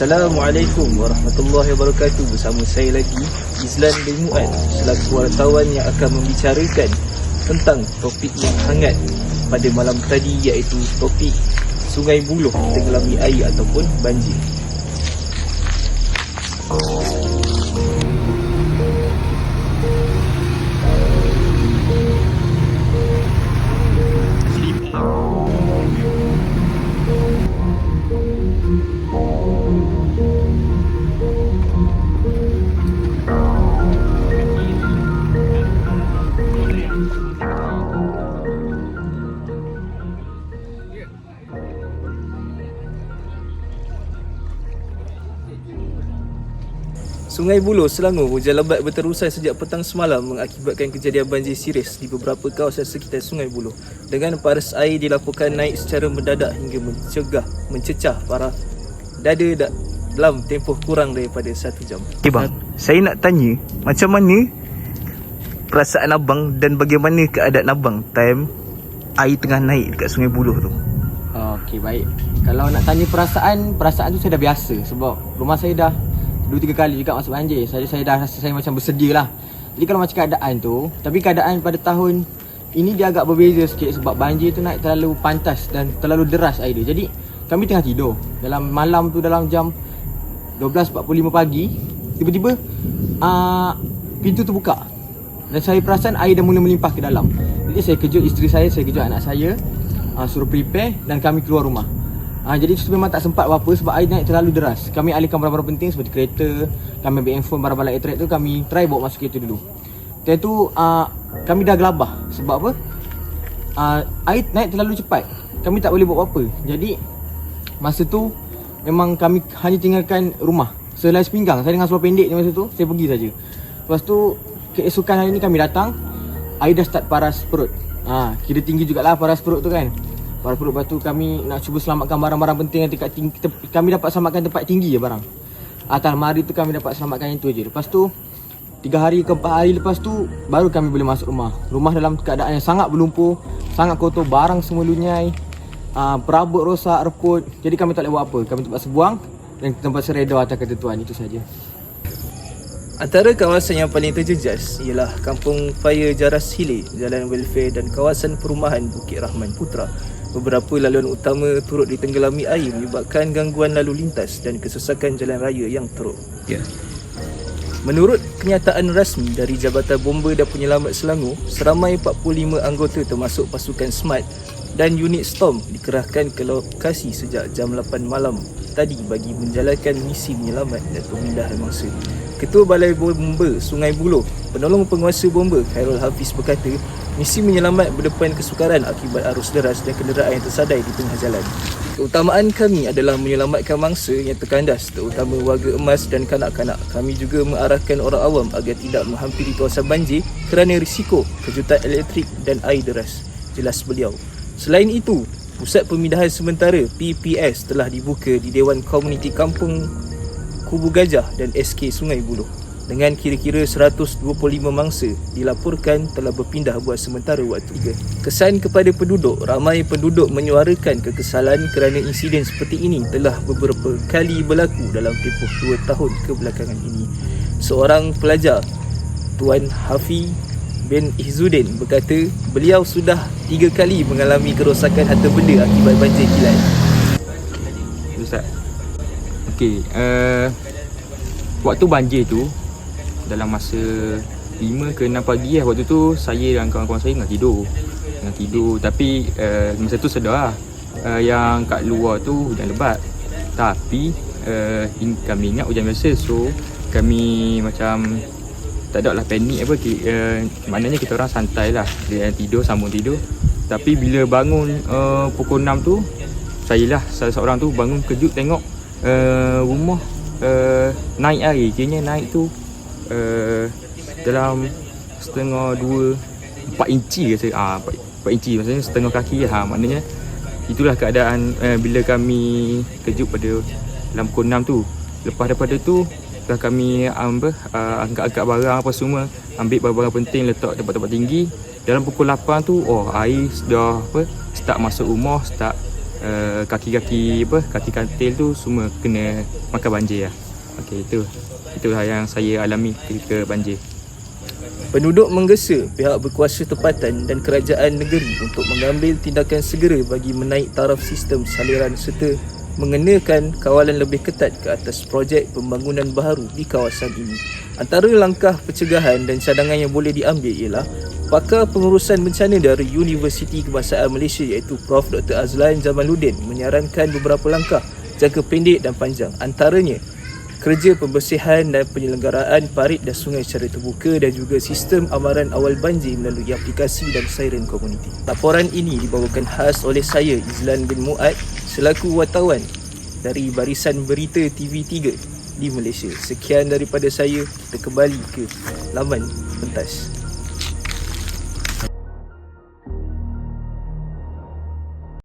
Assalamualaikum warahmatullahi wabarakatuh. Bersama saya lagi Izlan bin Mu'ad Selaku wartawan yang akan membicarakan Tentang topik yang hangat Pada malam tadi iaitu topik Sungai Buloh tenggelami air ataupun banjir Sungai Buloh, Selangor hujan lebat berterusan sejak petang semalam mengakibatkan kejadian banjir serius di beberapa kawasan sekitar Sungai Buloh dengan paras air dilaporkan naik secara mendadak hingga mencegah mencecah para dada da- dalam tempoh kurang daripada satu jam. Okay bang, saya nak tanya macam mana perasaan abang dan bagaimana keadaan abang time air tengah naik dekat Sungai Buloh tu? Okey baik. Kalau nak tanya perasaan, perasaan tu saya dah biasa sebab rumah saya dah dua tiga kali juga masuk banjir. Saya saya dah rasa saya macam bersedia lah. Jadi kalau macam keadaan tu, tapi keadaan pada tahun ini dia agak berbeza sikit sebab banjir tu naik terlalu pantas dan terlalu deras air dia. Jadi kami tengah tidur. Dalam malam tu dalam jam 12.45 pagi, tiba-tiba uh, pintu tu buka. Dan saya perasan air dah mula melimpah ke dalam. Jadi saya kejut isteri saya, saya kejut anak saya uh, suruh prepare dan kami keluar rumah. Ah jadi itu memang tak sempat apa-apa sebab air naik terlalu deras. Kami alihkan barang-barang penting seperti kereta, kami ambil handphone, barang-barang elektrik tu kami try bawa masuk kereta dulu. Dan tu uh, kami dah gelabah sebab apa? Uh, air naik terlalu cepat. Kami tak boleh buat apa-apa. Jadi masa tu memang kami hanya tinggalkan rumah. Selai sepinggang. Saya dengan seluar pendek ni masa tu, saya pergi saja. Lepas tu keesokan hari ni kami datang, air dah start paras perut. Ha, kira tinggi jugalah paras perut tu kan. Paras perut lepas tu kami nak cuba selamatkan barang-barang penting yang dekat tinggi. Te- kami dapat selamatkan tempat tinggi je barang. Atas lemari tu kami dapat selamatkan yang tu je. Lepas tu Tiga hari ke empat hari lepas tu Baru kami boleh masuk rumah Rumah dalam keadaan yang sangat berlumpur Sangat kotor Barang semua lunyai uh, Perabot rosak, reput Jadi kami tak boleh buat apa Kami terpaksa buang Dan tempat sereda atas ketentuan Itu saja. Antara kawasan yang paling terjejas ialah Kampung Fire Jaras Hile, Jalan Welfare dan kawasan perumahan Bukit Rahman Putra. Beberapa laluan utama turut ditenggelami air menyebabkan gangguan lalu lintas dan kesesakan jalan raya yang teruk. Ya. Menurut kenyataan rasmi dari Jabatan Bomba dan Penyelamat Selangor, seramai 45 anggota termasuk pasukan SMART dan unit Storm dikerahkan ke lokasi sejak jam 8 malam tadi bagi menjalankan misi menyelamat dan pemindahan mangsa. Ketua Balai Bomba Sungai Buloh, penolong penguasa bomba Khairul Hafiz berkata, misi menyelamat berdepan kesukaran akibat arus deras dan kenderaan yang tersadai di tengah jalan. Keutamaan kami adalah menyelamatkan mangsa yang terkandas terutama warga emas dan kanak-kanak. Kami juga mengarahkan orang awam agar tidak menghampiri kawasan banjir kerana risiko kejutan elektrik dan air deras. Jelas beliau. Selain itu, Pusat Pemindahan Sementara PPS telah dibuka di Dewan Komuniti Kampung Kubu Gajah dan SK Sungai Buloh. Dengan kira-kira 125 mangsa dilaporkan telah berpindah buat sementara waktu juga. Kesan kepada penduduk, ramai penduduk menyuarakan kekesalan kerana insiden seperti ini telah beberapa kali berlaku dalam tempoh 2 tahun kebelakangan ini. Seorang pelajar, Tuan Hafi bin Izzuddin berkata beliau sudah tiga kali mengalami kerosakan harta benda akibat banjir kilat. Okey uh, Waktu banjir tu Dalam masa 5 ke 6 pagi lah Waktu tu saya dan kawan-kawan saya tengah tidur. Tengah tidur Tapi uh, masa tu sedar lah uh, Yang kat luar tu hujan lebat. Tapi uh, kami ingat hujan biasa So kami macam tak ada lah panik apa uh, maknanya kita orang santai lah. Dia tidur sambung tidur. Tapi bila bangun uh, pukul 6 tu saya lah salah seorang tu bangun kejut tengok uh, rumah uh, naik air. Kiranya naik tu uh, dalam setengah dua empat inci ke saya? Ah empat, empat inci. Maksudnya setengah kaki ha maknanya itulah keadaan uh, bila kami kejut pada dalam pukul 6 tu. Lepas daripada tu dah kami ambil uh, angkat-angkat barang apa semua ambil barang-barang penting letak tempat-tempat tinggi. Dalam pukul 8 tu oh air sudah apa start masuk rumah start uh, kaki-kaki apa kaki katil tu semua kena makan banjir lah. Okey itu itulah yang saya alami ketika banjir. Penduduk menggesa pihak berkuasa tempatan dan kerajaan negeri untuk mengambil tindakan segera bagi menaik taraf sistem saliran serta mengenakan kawalan lebih ketat ke atas projek pembangunan baharu di kawasan ini. Antara langkah pencegahan dan cadangan yang boleh diambil ialah pakar pengurusan bencana dari Universiti Kebangsaan Malaysia iaitu Prof. Dr. Azlan Jamaluddin menyarankan beberapa langkah jangka pendek dan panjang. Antaranya kerja pembersihan dan penyelenggaraan parit dan sungai secara terbuka dan juga sistem amaran awal banjir melalui aplikasi dan siren komuniti. Laporan ini dibawakan khas oleh saya Izlan bin Muad selaku wartawan dari barisan berita TV3 di Malaysia. Sekian daripada saya, kita kembali ke laman pentas.